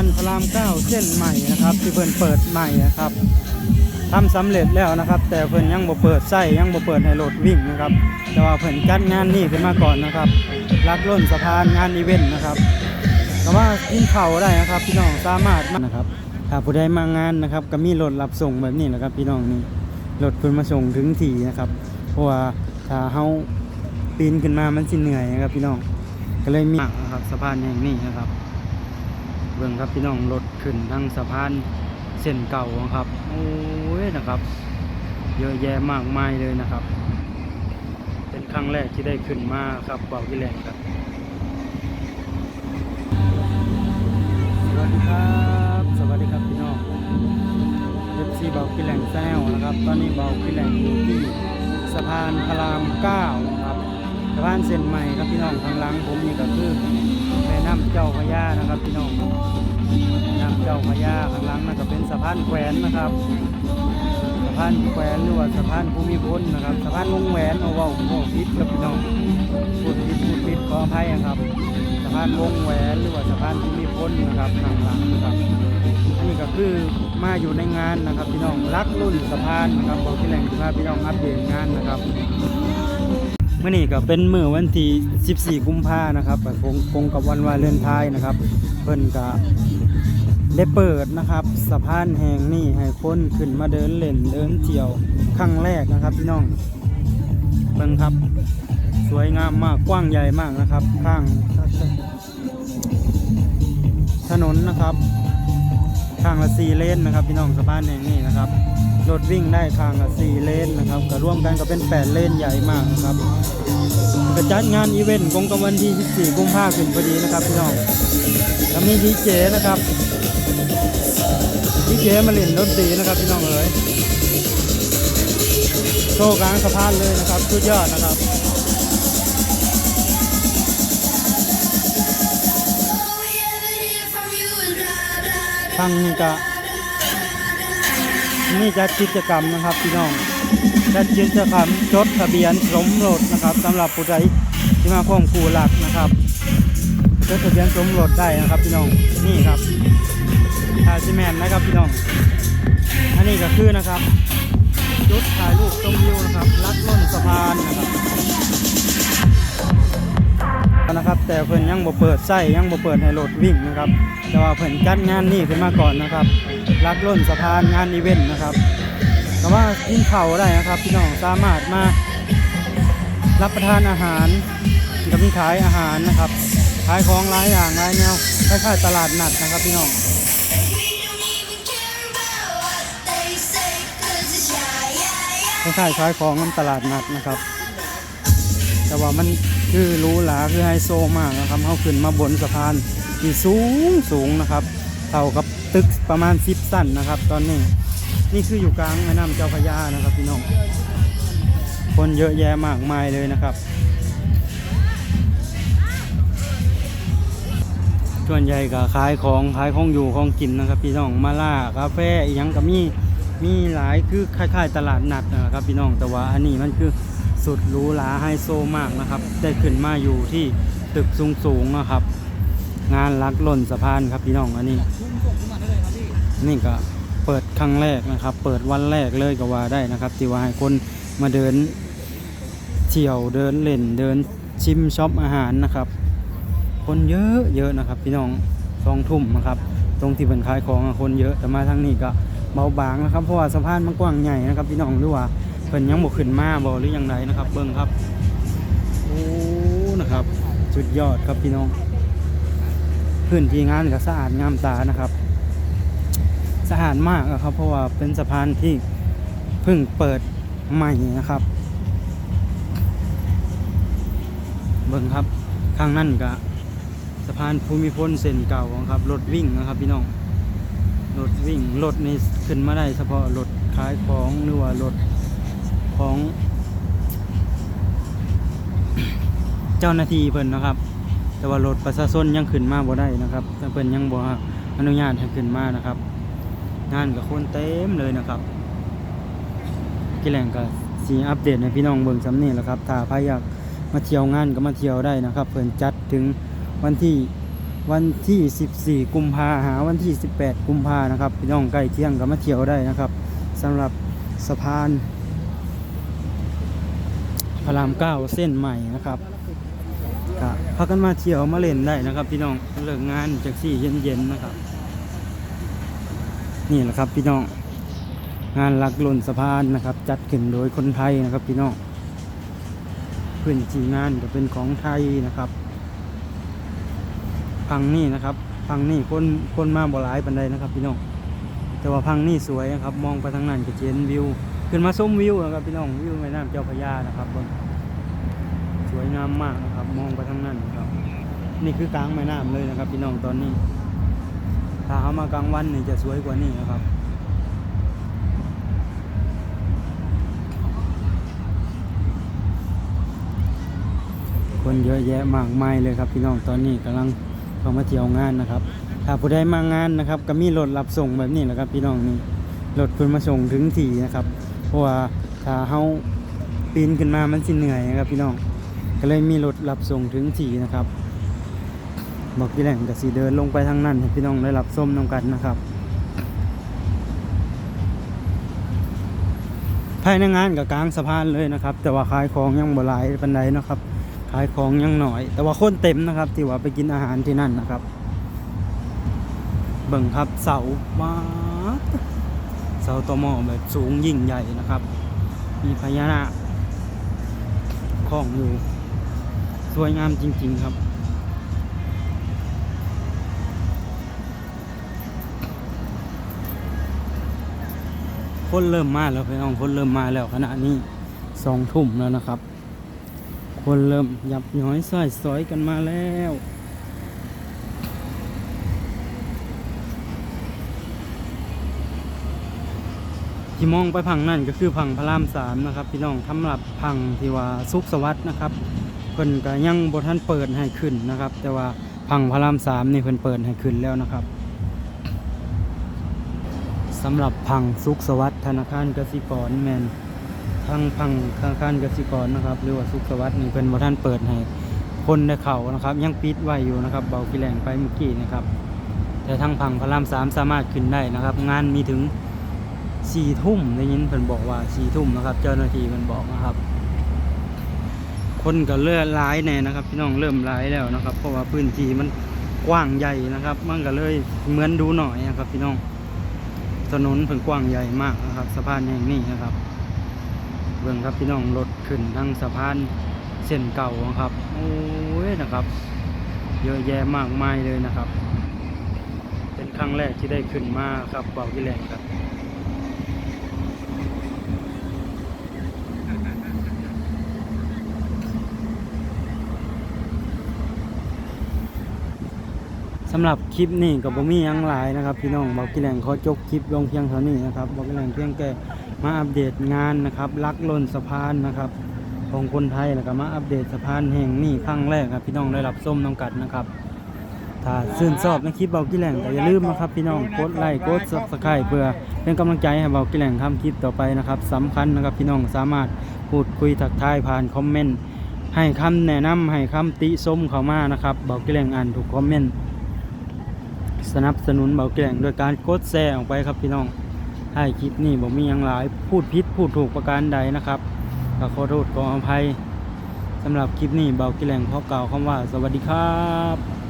านพระรามเก้าเส้นใหม่นะครับ ที่เพิ่นเปิดใหม่นะครับทำสำเร็จแล้วนะครับ แต่เพิ่นยังบ่เปิดใช้ยังบ่เปิดให้รถวิ่งนะครับ แต่ว่าเพิ่นจัดงานนี้ขึ้นมาก่อนนะครับลักล้นสะพานงานอีเวนต์นะครับก็ว่ากินข้าได้นะครับพี่น้องสามารถนะครับถ้าผู้ใดมางานนะครับ ก็มีรถรับส่งแบบนี้แหละครับ พี่น้องนี่รถเพิ่นมาส่งถึงที่นะครับ เพราะว่าถ้าเฮาปีนขึ้นมามันสิเหนื่อยนะครับ พี่น้องก็เลยมีนะครับสะพานแห่งนี้นะครับ เบิ่งครับพี่น้องรถขึ้นทั้งสะพานเส้นเก่าครับ โอ้ยนะครับ เยอะแยะมากมายเลยนะครับ เป็นครั้งแรกที่ได้ขึ้นมาครับเบาวิแลงครับสวัสดีครับ สวัสดีครับพี่น้องเอฟซีเบาวิแลงแซวนะครับ ตอนนี้เบาวิแลงอยู่ที่สะพานพระรามเก้าะครับสะพานเส้นใหม่ครับพี่น้องข้างหลังผมนี่ก็คือแม่น้ำเจ้าพระยานะครับพี่น้องแม่น้ำเจ้าพระยาข้างหลังนั่นก็เป็นสะพานแขวนนะครับสะพานแขวนหรือว่าสะพานภูมิพลนะครับสะพานวงแหวนเอาว่าโอ้พิษครับพี่น้องพูดพิษพูดพิษขออภัยนะครับสะพานวงแหวนหรือว่าสะพานภูมิพลนะครับข้างหลังนะครับอันนี้ก็คือมาอยู่ในงานนะครับพี่น้องรักรุ่นสะพานนะครับบอกที่แหล่งที่พาพี่น้องอัปเดตงานนะครับ เมื่อนี้ก็เป็นมือวันที่14กุมภานะครับก็คงคงกับวันวาเลนไทน์นะครับ เพิ่นก็ได้เปิดนะครับสะพานแห่งนี้ให้คนขึ้นมาเดินเล่นเดินเที่ยวครั้งแรกนะครับพี่น้องเบิ่งครับ สวยงามมากกว้างใหญ่มากนะครับ ข้างถนนนะครับ ข้างละ4เลนนะครับ พี่น้องสะพานแห่งนี้นะครับ รถวิ่งได้ทางละ4เลนนะครับก็ร่วมกันก็เป็น 8 เลนใหญ่มากนะครับก็จัดงานอีเวนต์กงกับวันที่ 14 กุมภาพันธ์พอดีนะครับพี่น้องแล้วมีดีเจนะครับดีเจมาเล่นดนตรีนะครับพี่น้องเอ๋ยโชว์กลางสะพานเลยนะครับสุดยอดนะครับทางนี้ก็ นี่จัดกิจกรรมนะครับพี่น้องจัดกิจกรรมจดทะเบียนสมรสนะครับสำหรับผู้ใดที่มาควบคู่หลักนะครับจดทะเบียนสมรสได้นะครับ พี่น้องนี่ครับทาซิแมนนะครับพี่น้อง อันนี้ก็คือนะครับจุดถ่ายรูปชมวิวนะครับลัดล่นสะพานนะครับ นะครับ แต่เพิ่นยังบ่เปิดใส่ยังบ่เปิดให้รถวิ่งนะครับ แต่ว่าเพิ่นจัดงานนี้ขึ้นมาก่อนนะครับลักล้นสะพานงานอีเวนต์นะครับก็ว่ากินข้าได้นะครับ พี่น้องสามารถมารับประทานอาหารก็มีขายอาหารนะครับขายของหลายอย่างหลายแนวคล้ายๆตลาดนัดนะครับพี่น้องคล้ายๆขายของน้ำตลาดนัดนะครับ แต่ว่ามันคือรู้หราคือไฮโซมากนะครับเขาขึ้นมาบนสะพานที่สูงสูงนะครับเท่ากับตึกประมาณสิบสั้นนะครับ ตอนนี้นี่คืออยู่กลางแม่น้ำเจ้าพระยานะครับพี่น้องคนเยอะแยะมากมายเลยนะครับ ส่วนใหญ่ก็ขายของขายของอยู่ของกินนะครับ พี่น้องมาล่ากาแฟอีหยังก็มีมีหลายคือคล้ายๆตลาดนัดนะครับพี่น้องแต่ว่าอันนี้มันคือ สุดหรูหราไฮโซมากนะครับ ได้ขึ้นมาอยู่ที่ตึกสูงๆนะครับ งานลักหล่นสะพานครับพี่น้องอันนี้ นี่ก็เปิดครั้งแรกนะครับ เปิดวันแรกเลยก็ว่าได้นะครับที่ว่าให้คนมาเดินเที่ยวเดินเล่นเดินชิมช็อปอาหารนะครับ คนเยอะเยอะนะครับ พี่น้องสองทุ่มนะครับ ตรงที่เป็นขายของคนเยอะแต่มาทางนี้ก็เบาบางนะครับ เพราะว่าสะพานมันกว้างใหญ่นะครับ พี่น้องหรือว่า เพิ่นยังบ่ขึ้นมาบ่หรือยังไงนะครับ เบิ่งครับโอ้นะครับสุดยอดครับพี่น้อง พื้นที่งานก็สะอาดงามตานะครับสะอาดมากอะครับ เพราะว่าเป็นสะพานที่เพิ่งเปิดใหม่นะครับ เบิ่งครับข้างนั่นก็สะพานภูมิพลเส้นเก่าครับรถวิ่งนะครับ พี่น้องรถวิ่งรถนี่ขึ้นมาได้เฉพาะรถขายของหรือว่ารถ ของ เจ้าหน้าที่เพิ่นนะครับ แต่ว่ารถประชาชนยังขึ้นมาบ่ได้นะครับแต่เพิ่นยังบ่อนุญาตให้ขึ้นมานะครับ งานกับคนเต็มเลยนะครับกิแหล่งก็สีอัปเดตให้พี่น้องเบิ่งสำนี่แหละครับถ้าใครอยากมาเที่ยวงานก็มาเที่ยวได้นะครับ เพิ่นจัดถึงวันที่วันที่ 14 กุมภาหาวันที่ 18 กุมภานะครับ พี่น้องใกล้เที่ยงก็มาเที่ยวได้นะครับสำหรับสะพาน พระรามเก้าเส้นใหม่นะครับก็พากันมาเที่ยวมาเล่นได้นะครับ พี่น้องเลิกงานจากสี่เย็นๆนะครับ นี่แหละครับพี่น้องงานลักล่นสะพานนะครับ จัดขึ้นโดยคนไทยนะครับ พี่น้องพื้นที่งานก็เป็นของไทยนะครับพังนี่นะครับพังนี่คนคนมาบ่หลายปันใดนะครับ พี่น้องแต่ว่าพังนี่สวยนะครับ มองไปทางนั้นก็เห็นวิว ขึ้นมาชมวิวนะครับพี่น้องวิวแม่น้ำเจ้าพระยานะครับเบิ่งสวยงามมากนะครับ มองไปทางนั้นนะครับ นี่คือกลางแม่น้ำเลยนะครับ พี่น้องตอนนี้ ถ้าเขามากลางวันนี่จะสวยกว่านี้นะครับคนเยอะแยะมากมายเลยครับพี่น้องตอนนี้กำลังเข้ามาเที่ยวงานนะครับ ถ้าผู้ใดมางานนะครับ ก็มีรถรับส่งแบบนี้แหละครับ พี่น้องนี่รถคุณมาส่งถึงที่นะครับ เพราะว่าถ้าเฮาปีนขึ้นมามันสิเหนื่อยนะครับพี่น้องก็เลยมีรถรับส่งถึงที่นะครับ บอกพี่แหล่งกับสีเดินลงไปทางนั้นให้พี่น้องได้รับส้มน้ำกันนะครับ ภายในงานกับกลางสะพานเลยนะครับ แต่ว่าขายของยังบ่หลายปันใดนะครับ ขายของยังหน่อย แต่ว่าคนเต็มนะครับ ที่ว่าไปกินอาหารที่นั่นนะครับ เบิ่งครับเสาว้า เสาตอหมอแบบสูงยิ่งใหญ่นะครับ มีพญานาคคล้องอยู่สวยงามจริง ๆ ครับ คนเริ่มมาแล้วพี่น้องคนเริ่มมาแล้วขณะนี้สองทุ่มแล้วนะครับ คนเริ่มยับย้อยซอยซอยกันมาแล้ว ที่มองไปพังนั่นก็คือพังพระรามสามนะครับ พี่น้องสำหรับพังที่ว่าสุขสวัสดิ์นะครับเพิ่นก็ยังบทท่านเปิดให้ขึ้นนะครับ แต่ว่าพังพระรามสามนี่เพิ่นเปิดให้ขึ้นแล้วนะครับสำหรับพังสุขสวัสดิ์ธนาคารกสิกรแมนทางพังธนาคารกสิกรนะครับ หรือว่าสุขสวัสดิ์นี่เป็นบ่ท่านเปิดให้คนได้เขานะครับ ยังปิดไว้อยู่นะครับ เบากีแรงไปเมื่อกี้นะครับ แต่ทางพังพระรามสามสามารถขึ้นได้นะครับ งานมีถึง สี่ทุ่มได้ยินเพิ่นบอกว่าสี่ทุ่มนะครับ เจ้าหน้าที่เพิ่นบอกนะครับ คนก็เลื่อนร้ายแน่นะครับ พี่น้องเริ่มร้ายแล้วนะครับ เพราะว่าพื้นที่มันกว้างใหญ่นะครับ มันก็เลยเหมือนดูหน่อยนะครับ พี่น้องถนนเพิ่งกว้างใหญ่มากนะครับสะพานแห่งนี้นะครับเบิ่งครับพี่น้องรถขึ้นทั้งสะพานเส้นเก่านะครับโอ้ยนะครับ เยอะแยะมากมายเลยนะครับ เป็นครั้งแรกที่ได้ขึ้นมาครับเบาที่แรงครับ สำหรับคลิปนี้กับบ่มีหยังหลายนะครับ พี่น้องบอกกิแหลงขอจบคลิปลงเพียงเท่านี้นะครับบอกกิแหลงเพียงแค่มาอัปเดตงานนะครับลักล้นสะพานนะครับของคนไทยแล้วก็มาอัปเดตสะพานแห่งนี้ครั้งแรกครับพี่น้องได้รับส้มน้ำกัดนะครับ ถ้าชื่นชอบในคลิปเบากิแหลงก็อย่าลืมนะครับพี่น้องกดไลค์กดซับสไครต์เพื่อเป็นกำลังใจให้เบากิแหลงทำคลิปต่อไปนะครับสำคัญนะครับพี่น้องสามารถพูดคุยทักทายผ่านคอมเมนต์ให้คำแนะนำให้คำติชมเข้ามานะครับเบากิแหลงอ่านทุกคอมเมนต์ สนับสนุนเบาแก่งโดยการกดแชร์ออกไปครับพี่น้องให้คลิปนี้ผมมีอย่างหลายพูดพิษพูดถูกประการใดนะครับก็ขอโทษขออภัยสำหรับคลิปนี้เบาแก่งขอกล่าวคำว่า สวัสดีครับ